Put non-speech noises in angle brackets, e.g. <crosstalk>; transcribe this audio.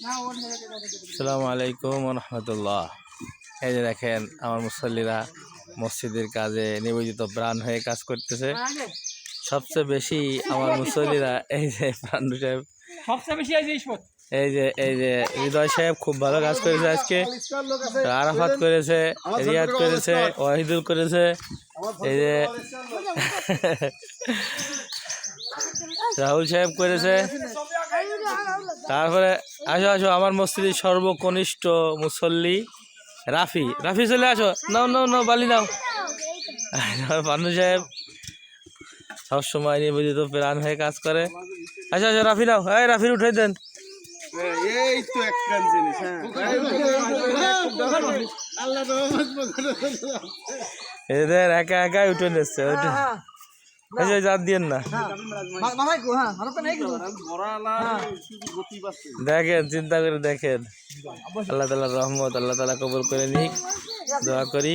আসসালামু আলাইকুম রহমতুল্লাহ এই যে দেখেন আমার মুসল্লিরা মসজিদের কাজে নিবেদিত প্রাণ হয়ে কাজ করতেছে। সবচেয়ে বেশি আমার মুসল্লিরা এই যে প্রাণু সাহেব সবচেয়ে বেশি এই যে ইস্পত। এই যে এই যে হৃদয় সাহেব খুব ভালো কাজ করেছে আজকে। আরাফাত করেছে রিয়াদ করেছে ওয়াহিদুল করেছে। এই যে <laughs> রাহুল সাহেব করেছে। তারপরে আসো আসো আমার মসজিদের সর্বকনিষ্ঠ মুসল্লি রাফি। রাফি চলে আসো। নাও নাও নাও বালি নাও। <laughs> পান্নু সাহেব সবসময় নিবেদিত প্রাণ হয়ে কাজ করে। আচ্ছা আচ্ছা রাফি নাও। এই রাফির উঠে দেন। তো হ্যাঁ। এদের একা একাই উঠে নিচ্ছে উঠে যে জাত দিয়েন না। হ্যাঁ। গতি পাচ্ছে দেখেন চিন্তা করে দেখেন। আল্লাহ তালা রহমত আল্লাহ তালা কবুল করে নিক। দোয়া করি।